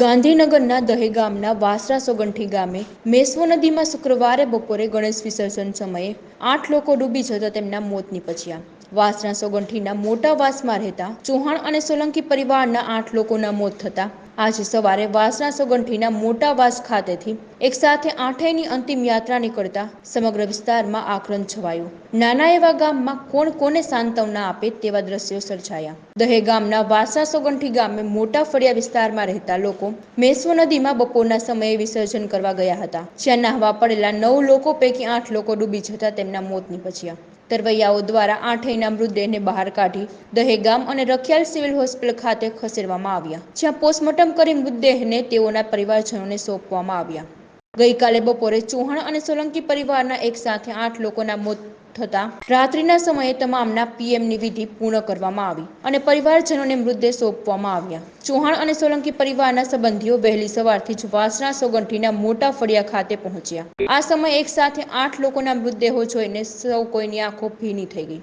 ગાંધીનગરના દહેગામના વાસરા સોગંઠી ગામે મેશ્વો નદીમાં શુક્રવારે બપોરે ગણેશ વિસર્જન સમયે આઠ લોકો ડૂબી જતા તેમના મોત નીપજ્યા. વાસણા સોગંઠીના મોટા વાસમાં રહેતા ચૌહાણ અને સોલંકી પરિવારના આઠ લોકોના મોત થતા આજે સવારે વાસણા સોગંઠીના મોટા વાસ ખાતેથી એક સાથે આઠેયની અંતિમ યાત્રા નીકળતા સમગ્ર વિસ્તારમાં આક્રંદ છવાયું. નાના એવા ગામમાં કોણ કોને સાંત્વના આપે તેવા દ્રશ્યો સર્જાયા. દહે ગામના વાસણા સોગંઠી ગામે મોટા ફળિયા વિસ્તારમાં રહેતા લોકો મેસવો નદીમાં બપોરના સમયે વિસર્જન કરવા ગયા હતા. જ્યાં નાહવા પડેલા નવ લોકો પૈકી આઠ લોકો ડૂબી જતા તેમના મોત નીપજ્યા. તરવૈયાઓ દ્વારા આઠેયના મૃતદેહને બહાર કાઢી દહેગામ અને રખિયાલ સિવિલ હોસ્પિટલ ખાતે ખસેડવામાં આવ્યા. જ્યાં પોસ્ટમોર્ટમ કરી મૃતદેહને તેઓના પરિવારજનોને સોંપવામાં આવ્યા. ગઈકાલે બપોરે ચૌહાણ અને સોલંકી પરિવારના એક સાથે આઠ લોકોના મોત થતા રાત્રિના સમયે તમામના પીએમની વિધિ પૂર્ણ કરવામાં આવી અને પરિવારજનોને મૃતદેહ સોંપવામાં આવ્યા. ચૌહાણ અને સોલંકી પરિવારના સંબંધીઓ વહેલી સવારથી જ વાસણા સોગંઠીના મોટા ફળિયા ખાતે પહોંચ્યા. આ સમયે એક સાથે આઠ લોકોના મૃતદેહો જોઈને સૌ કોઈની આંખો ભીની થઈ ગઈ.